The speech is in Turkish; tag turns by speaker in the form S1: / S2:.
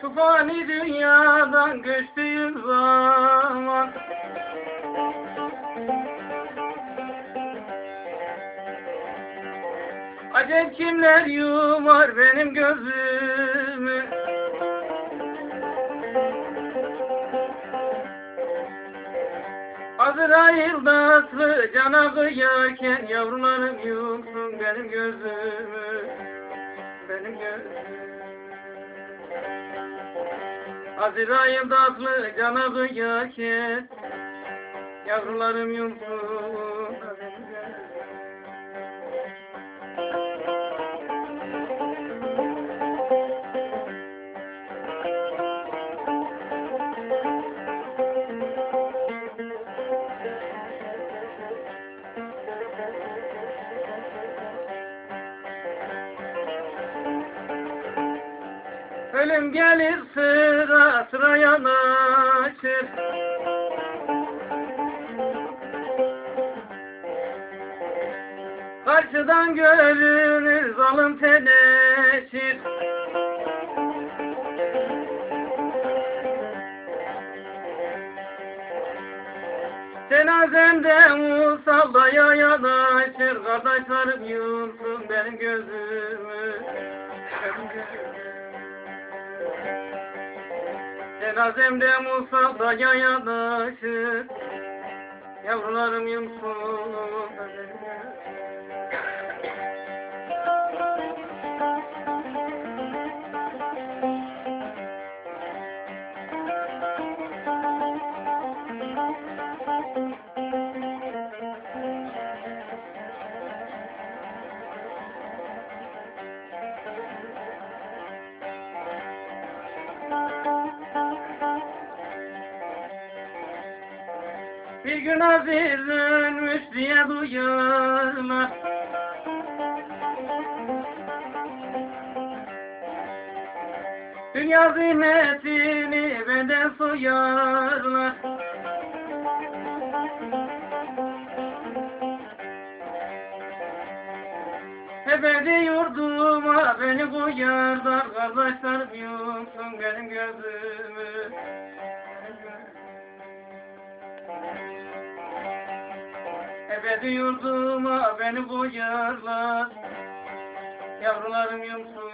S1: Şu fani dünyadan göçtüğüm zaman Acep kimler yumar benim gözümü? Azrail daslı cana kıyarken Yavrularım yumsun benim gözümü Benim gözümü Azrail daslı cana kıyarken Yavrularım yumsun Ölüm gelir sıra sıra yanaşır Karşıdan görünür zalim teneşir Cenazemde musallaya yanaşır. Kardeşlerim yumsun benim gözümü Cenazemde musallaya yanaşır. Yavrularım yumsun. benim gözümü Bir gün Aziz ölmüş diye duyarlar Dünya zimmetini benden soyarlar Ebedi yurduma beni koyarlar Kardeşlerim gözümü Benim gözümü Ebedi yurduma beni koyarlar Yavrularım yumsun